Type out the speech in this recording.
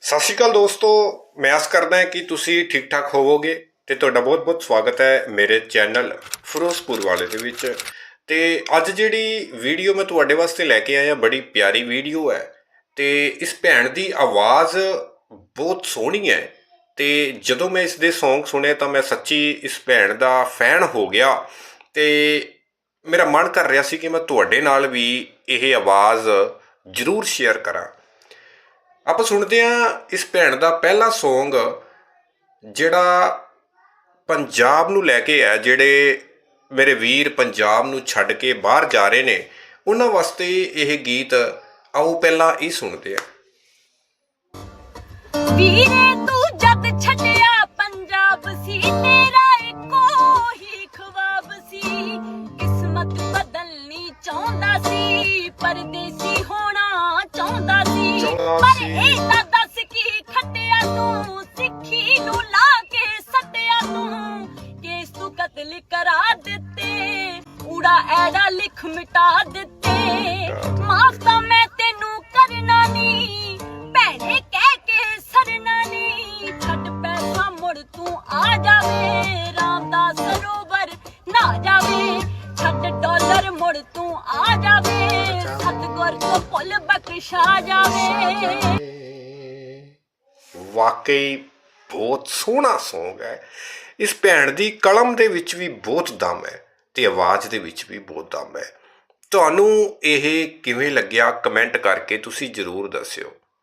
ਸਤਿ ਸ਼੍ਰੀ ਅਕਾਲ ਦੋਸਤੋ, ਮੈਂ ਆਸ ਕਰਦਾ ਹਾਂ ਕਿ ਤੁਸੀਂ ਠੀਕ ਠਾਕ ਹੋਵੋਗੇ ਤੇ ਤੁਹਾਡਾ ਬਹੁਤ-ਬਹੁਤ ਸਵਾਗਤ ਹੈ ਮੇਰੇ ਚੈਨਲ ਫਿਰੋਜ਼ਪੁਰ ਵਾਲੇ ਦੇ ਵਿੱਚ। ਤੇ ਅੱਜ ਜਿਹੜੀ ਵੀਡੀਓ ਮੈਂ ਤੁਹਾਡੇ ਵਾਸਤੇ ਲੈ ਕੇ ਆਇਆ, ਬੜੀ ਪਿਆਰੀ ਵੀਡੀਓ ਹੈ। ਤੇ ਇਸ ਭੈਣ ਦੀ ਆਵਾਜ਼ ਬਹੁਤ ਸੋਹਣੀ ਹੈ। ਤੇ ਜਦੋਂ ਮੈਂ ਇਸ ਦੇ Song ਸੁਣੇ ਤਾਂ ਮੈਂ ਸੱਚੀ ਇਸ ਭੈਣ ਦਾ ਫੈਨ ਹੋ ਗਿਆ। ਤੇ ਮੇਰਾ ਮਨ ਕਰ ਰਿਹਾ ਸੀ ਕਿ ਮੈਂ ਤੁਹਾਡੇ ਨਾਲ ਵੀ ਇਹ ਆਵਾਜ਼ ਜ਼ਰੂਰ ਸ਼ੇਅਰ ਕਰਾਂ। ਆਪਾਂ ਸੁਣਦੇ ਹਾਂ ਇਸ ਭੈਣ ਦਾ ਪਹਿਲਾ Song, ਜਿਹੜਾ ਪੰਜਾਬ ਨੂੰ ਲੈ ਕੇ ਹੈ, ਜਿਹੜੇ ਮੇਰੇ ਵੀਰ ਪੰਜਾਬ ਨੂੰ ਛੱਡ ਕੇ ਬਾਹਰ ਜਾ ਰਹੇ ਨੇ, ਉਹਨਾਂ ਵਾਸਤੇ ਇਹ ਗੀਤ ਆਓ ਪਹਿਲਾਂ ਇਹ ਸੁਣਦੇ ਹਾਂ। ਵੀਰੇ ਤੂੰ ਜਦ ਛੱਡਿਆ ਪੰਜਾਬ ਸੀ, ਤੇਰਾ ਇੱਕੋ ਹੀ ਖਵਾਬ ਸੀ। ਕਿਸਮਤ ਬਦਲਣੀ ਚਾਹੁੰਦਾ ਸੀ, ਪਰਦੇਸੀ ਕਤਲ ਕਰਾ ਦਿੱਤੇ। ਊੜਾ ਐੜਾ ਲਿਖ ਮਿਟਾ ਦਿੱਤੇ। ਮਾਫ ਤਾਂ ਮੈਂ ਤੈਨੂੰ ਕਰਨਾ ਨਹੀਂ ਭੈਣੇ ਕਹਿ ਕੇ ਸਰਨਾ ਨਹੀਂ ਛੱਡ ਪੈਸਾ ਮੁੜ ਤੂੰ ਆ ਜਾਵੇ। ਰਾਮ ਦਾ ਸਰੋਵਰ ਨਾ ਜਾਵੇ। ਛੱਡ ਡਾਲਰ ਮੁੜ ਤੂੰ ਆ ਜਾਵੇ। ਸਤਗੁਰ ਤੋਂ ਭੁੱਲ ਬਖਸ਼ਾ ਜਾਵੇ। ਵਾਕਈ ਬਹੁਤ ਸੋਹਣਾ Song ਹੈ। ਇਸ ਭੈਣ ਦੀ ਕਲਮ ਦੇ ਵਿੱਚ ਵੀ ਬਹੁਤ ਦਮ ਹੈ ਤੇ ਆਵਾਜ਼ ਦੇ ਵਿੱਚ ਵੀ ਬਹੁਤ ਦਮ ਹੈ। ਤੁਹਾਨੂੰ ਇਹ ਕਿਵੇਂ ਲੱਗਿਆ? ਕਮੈਂਟ ਕਰਕੇ ਤੁਸੀਂ ਜਰੂਰ ਦੱਸਿਓ।